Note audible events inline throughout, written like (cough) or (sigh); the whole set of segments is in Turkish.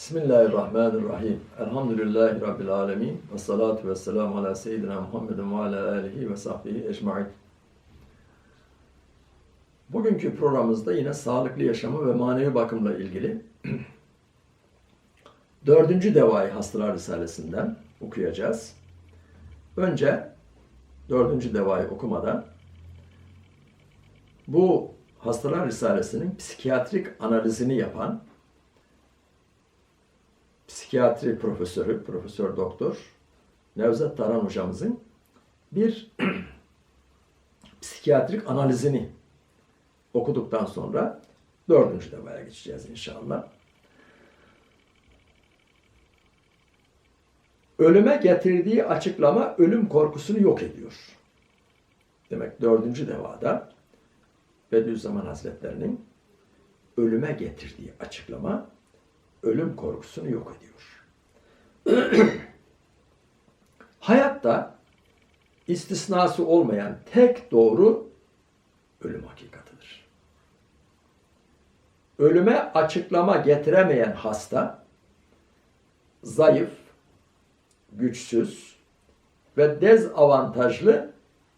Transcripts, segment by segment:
Bismillahirrahmanirrahim. Elhamdülillahi Rabbil alemin. Ve salatu ve selamu ala seyyidina Muhammedin ve ala alihi ve sahbihi ecmain. Bugünkü programımızda yine sağlıklı yaşamı ve manevi bakımla ilgili (clears throat) dördüncü devayı hastalar risalesinden okuyacağız. Önce dördüncü devayı okumadan bu hastalar risalesinin psikiyatrik analizini yapan psikiyatri profesörü, profesör doktor Nevzat Taran hocamızın bir (clears throat) psikiyatrik analizini okuduktan sonra dördüncü devaya geçeceğiz inşallah. Ölüme getirdiği açıklama ölüm korkusunu yok ediyor. Demek dördüncü devada Bediüzzaman Hazretlerinin ölüme getirdiği açıklama ölüm korkusunu yok ediyor. (clears throat) Hayatta istisnası olmayan tek doğru ölüm hakikatıdır. Ölüme açıklama getiremeyen hasta zayıf, güçsüz ve dezavantajlı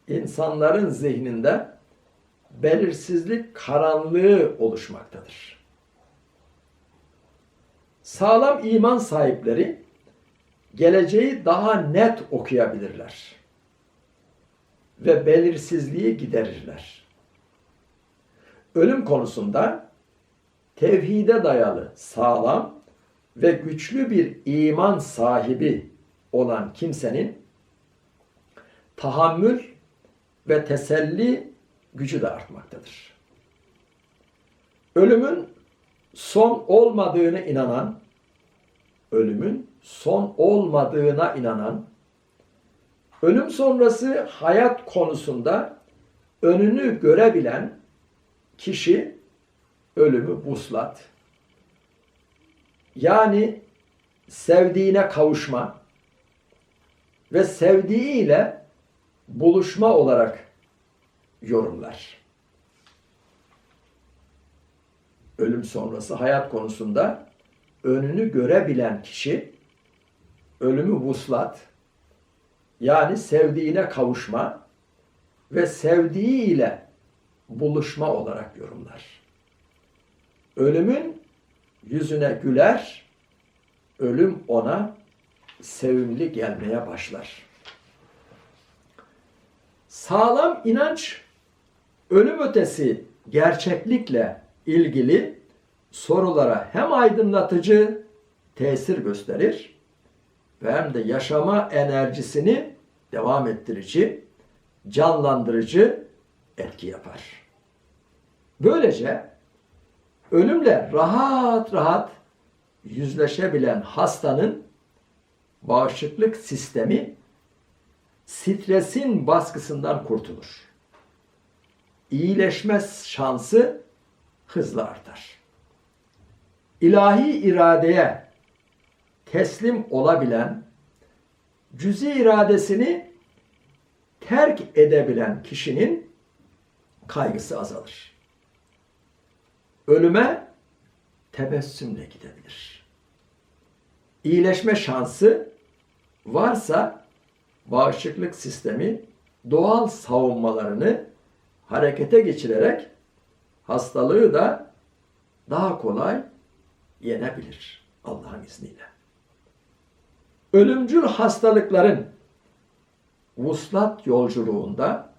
insanların zihninde belirsizlik karanlığı oluşmaktadır. Sağlam iman sahipleri geleceği daha net okuyabilirler ve belirsizliği giderirler. Ölüm konusunda tevhide dayalı sağlam ve güçlü bir iman sahibi olan kimsenin tahammül ve teselli gücü de artmaktadır. Ölümün son olmadığını inanan, ölümün son olmadığına inanan, ölüm sonrası hayat konusunda önünü görebilen kişi ölümü vuslat. Yani sevdiğine kavuşma ve sevdiğiyle buluşma olarak yorumlar. Ölüm sonrası hayat konusunda önünü görebilen kişi ölümü vuslat yani sevdiğine kavuşma ve sevdiğiyle buluşma olarak yorumlar. Ölümün yüzüne güler, ölüm ona sevimli gelmeye başlar. Sağlam inanç ölüm ötesi gerçeklikle ilgili sorulara hem aydınlatıcı tesir gösterir ve hem de yaşama enerjisini devam ettirici, canlandırıcı etki yapar. Böylece ölümle rahat rahat yüzleşebilen hastanın bağışıklık sistemi stresin baskısından kurtulur. İyileşme şansı hızla artar. İlahi iradeye teslim olabilen, cüzi iradesini terk edebilen kişinin kaygısı azalır. Ölüme tebessümle gidebilir. İyileşme şansı varsa bağışıklık sistemi doğal savunmalarını harekete geçirerek hastalığı da daha kolay yenebilir Allah'ın izniyle. Ölümcül hastalıkların vuslat yolculuğunda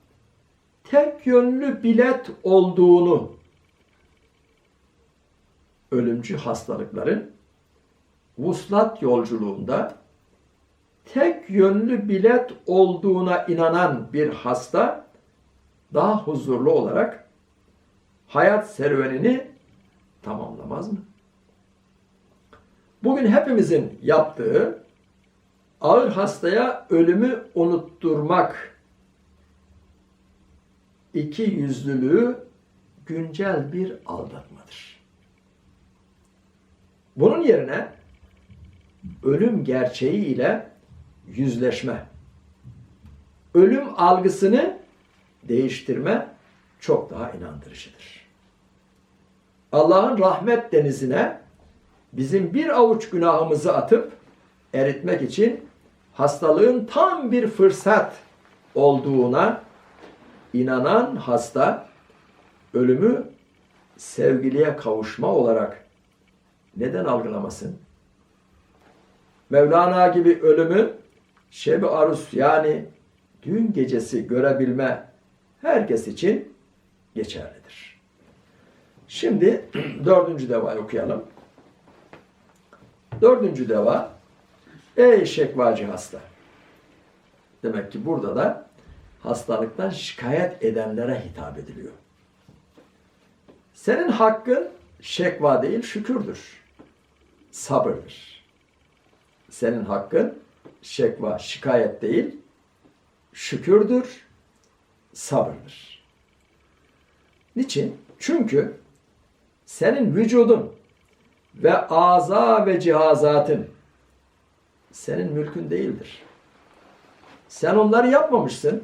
tek yönlü bilet olduğunu ölümcü hastalıkların vuslat yolculuğunda tek yönlü bilet olduğuna inanan bir hasta daha huzurlu olarak hayat serüvenini tamamlamaz mı? Bugün hepimizin yaptığı ağır hastaya ölümü unutturmak iki yüzlülüğü güncel bir aldatmadır. Bunun yerine ölüm gerçeği ile yüzleşme, ölüm algısını değiştirme çok daha inandırıcıdır. Allah'ın rahmet denizine bizim bir avuç günahımızı atıp eritmek için hastalığın tam bir fırsat olduğuna inanan hasta ölümü sevgiliye kavuşma olarak neden algılamasın? Mevlana gibi ölümü şebi arus yani düğün gecesi görebilme herkes için geçerlidir. Şimdi (clears throat) dördüncü devayı okuyalım. Dördüncü deva ey şekvacı hasta. Demek ki burada da hastalıktan şikayet edenlere hitap ediliyor. Senin hakkın şekva değil şükürdür. Sabırdır. Senin hakkın şekva, şikayet değil, şükürdür, sabırdır. Niçin? Çünkü senin vücudun ve aza ve cihazatın senin mülkün değildir. Sen onları yapmamışsın.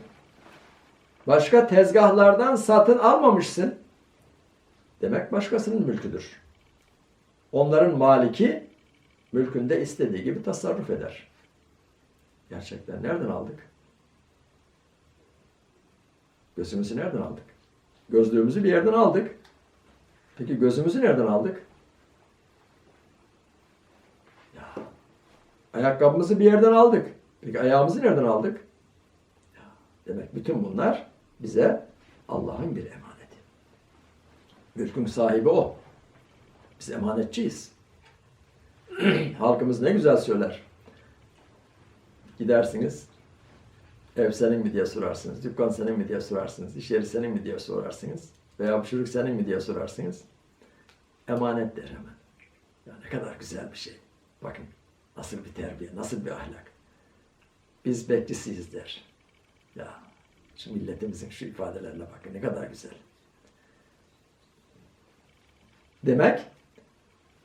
Başka tezgahlardan satın almamışsın. Demek başkasının mülküdür. Onların maliki mülkünde istediği gibi tasarruf eder. Gerçekten nereden aldık? Gözümüzü nereden aldık? Gözlüğümüzü bir yerden aldık. Peki gözümüzü nereden aldık? Ya, ayakkabımızı bir yerden aldık. Peki ayağımızı nereden aldık? Ya, demek bütün bunlar bize Allah'ın bir emaneti. Mülkün sahibi o. Biz emanetçiyiz. (clears throat) Halkımız ne güzel söyler. Gidersiniz, ev senin mi diye sorarsınız, dükkan senin mi diye sorarsınız, iş yeri senin mi diye sorarsınız veya bu çocuk senin mi diye sorarsınız. Emanet hemen. Ya ne kadar güzel bir şey. Bakın nasıl bir terbiye, nasıl bir ahlak. Biz bekçisiyiz der. Ya şu milletimizin şu ifadelerle bakın ne kadar güzel. Demek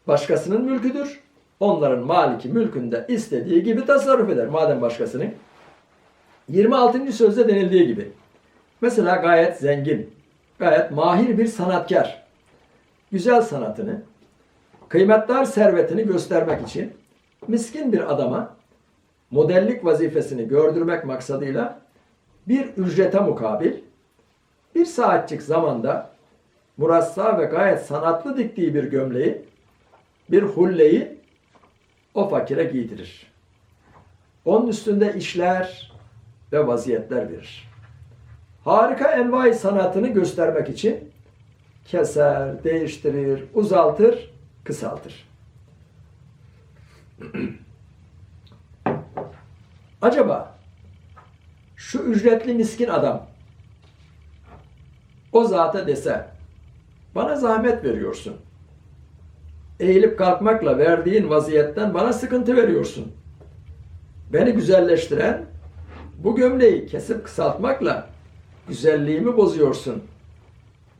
başkasının mülküdür. Onların maliki mülkünde istediği gibi tasarruf eder. Madem başkasının. 26. sözde denildiği gibi. Mesela gayet zengin, gayet mahir bir sanatkar. Güzel sanatını, kıymetli servetini göstermek için miskin bir adama modellik vazifesini gördürmek maksadıyla bir ücrete mukabil bir saatçik zamanda murassa ve gayet sanatlı diktiği bir gömleği, bir hulleyi o fakire giydirir. Onun üstünde işler ve vaziyetler verir. Harika envai sanatını göstermek için keser, değiştirir, uzaltır, kısaltır. Acaba şu ücretli miskin adam o zata dese bana zahmet veriyorsun. Eğilip kalkmakla verdiğin vaziyetten bana sıkıntı veriyorsun. Beni güzelleştiren bu gömleği kesip kısaltmakla güzelliğimi bozuyorsun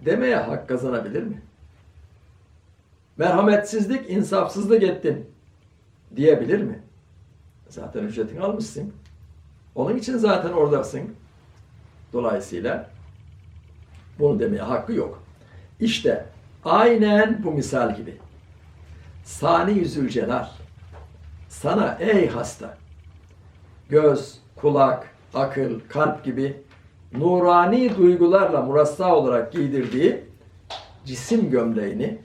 demeye hak kazanabilir mi? Merhametsizlik, insafsızlık ettin diyebilir mi? Zaten ücretini almışsın. Onun için zaten oradasın. Dolayısıyla bunu demeye hakkı yok. İşte aynen bu misal gibi. Sani Yüzül Celal sana ey hasta göz, kulak, akıl, kalp gibi nurani duygularla murassa olarak giydirdiği cisim gömleğini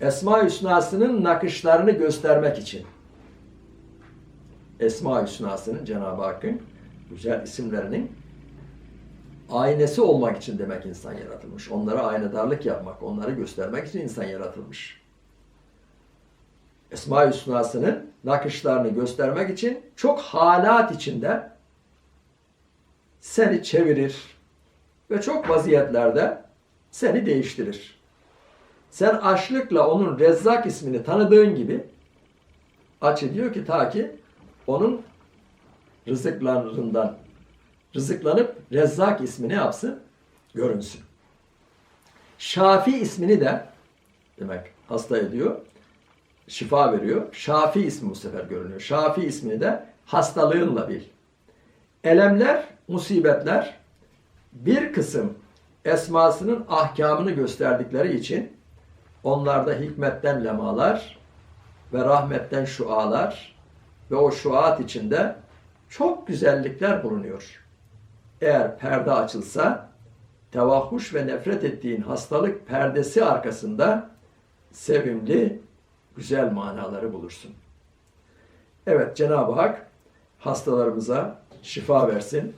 Esma Hüsna'sının nakışlarını göstermek için Esma Hüsna'sının Cenab-ı Hakk'ın güzel isimlerinin aynesi olmak için demek insan yaratılmış. Onlara aynadarlık yapmak, onları göstermek için insan yaratılmış. Esma-i Hüsna'sının nakışlarını göstermek için çok halat içinde seni çevirir ve çok vaziyetlerde seni değiştirir. Sen açlıkla onun Rezzak ismini tanıdığın gibi açı diyor ki ta ki onun rızıklarından rızıklanıp Rezzak ismini yapsın? Görünsün. Şafi ismini de demek hasta ediyor. Şifa veriyor. Şafi ismi bu sefer görünüyor. Şafi ismini de hastalığınla bil. Elemler, musibetler bir kısım esmasının ahkamını gösterdikleri için onlarda hikmetten lemalar, ve rahmetten şualar ve o şuat içinde çok güzellikler bulunuyor. Eğer perde açılsa tevahhuş ve nefret ettiğin hastalık perdesi arkasında sevimli, güzel manaları bulursun. Evet Cenab-ı Hak hastalarımıza şifa versin.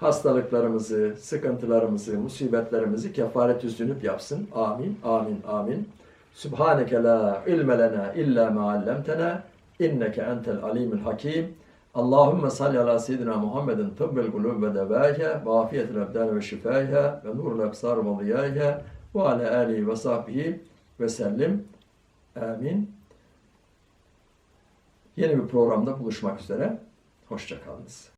Hastalıklarımızı, sıkıntılarımızı, musibetlerimizi kefaret zünüp yapsın. Amin, amin, amin. Subhaneke la ilme lena illa ma allamtena inneke entel alimul hakim. Allahümme salli ala seyyidina Muhammedin tıbbel kulub ve devâhe ve afiyetil ve şifâhe ve nurul ebsâr ve ziyâhe ve ala âlihi ve sahbihi ve sellim. Amin. Yeni bir programda buluşmak üzere. Hoşçakalınız.